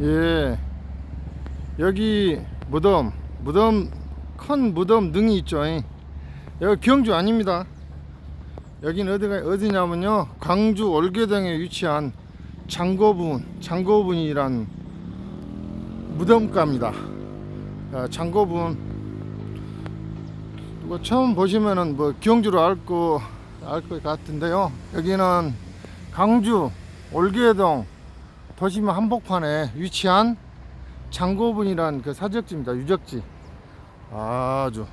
예. 여기 무덤, 무덤, 큰 무덤 등이 있죠. 예. 여기 경주 아닙니다. 여기는 어디가, 어디냐면요. 광주 월계동에 위치한 장고분, 장고분이란 무덤가입니다. 아, 장고분. 뭐 처음 보시면은 뭐 경주로 알고, 알 것 같은데요. 여기는 광주 월계동 도심 한복판에 위치한 장고분이란 그 사적지입니다. 유적지. 아주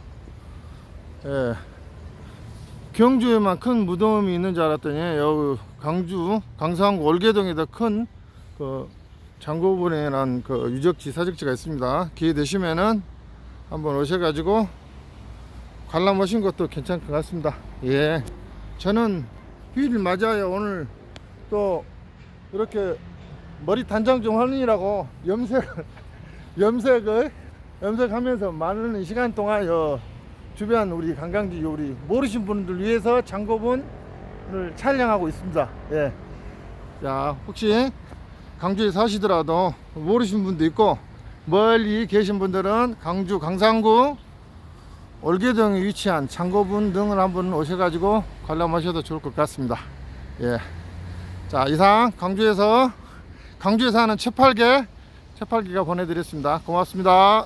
예. 경주에만 큰 무덤이 있는 줄 알았더니 여기 광주 강상구 월계동에도 큰 그 장고분이란 그 유적지 사적지가 있습니다. 기회 되시면은 한번 오셔가지고 관람하신 것도 괜찮을 것 같습니다. 예. 저는 휴일 맞아요. 오늘 또 이렇게 머리 단장 좀 하느라고 염색을 염색을 염색하면서 많은 시간 동안 요 주변 우리 관광지 우리 모르신 분들 위해서 장고분을 촬영하고 있습니다. 예. 자 혹시 강주에 사시더라도 모르신 분도 있고 멀리 계신 분들은 강주 강상구 월계동에 위치한 장고분 등을 한번 오셔가지고 관람하셔도 좋을 것 같습니다. 예. 자 이상 강주에서 강주에 사는 채팔개 채팔개가 보내드렸습니다. 고맙습니다.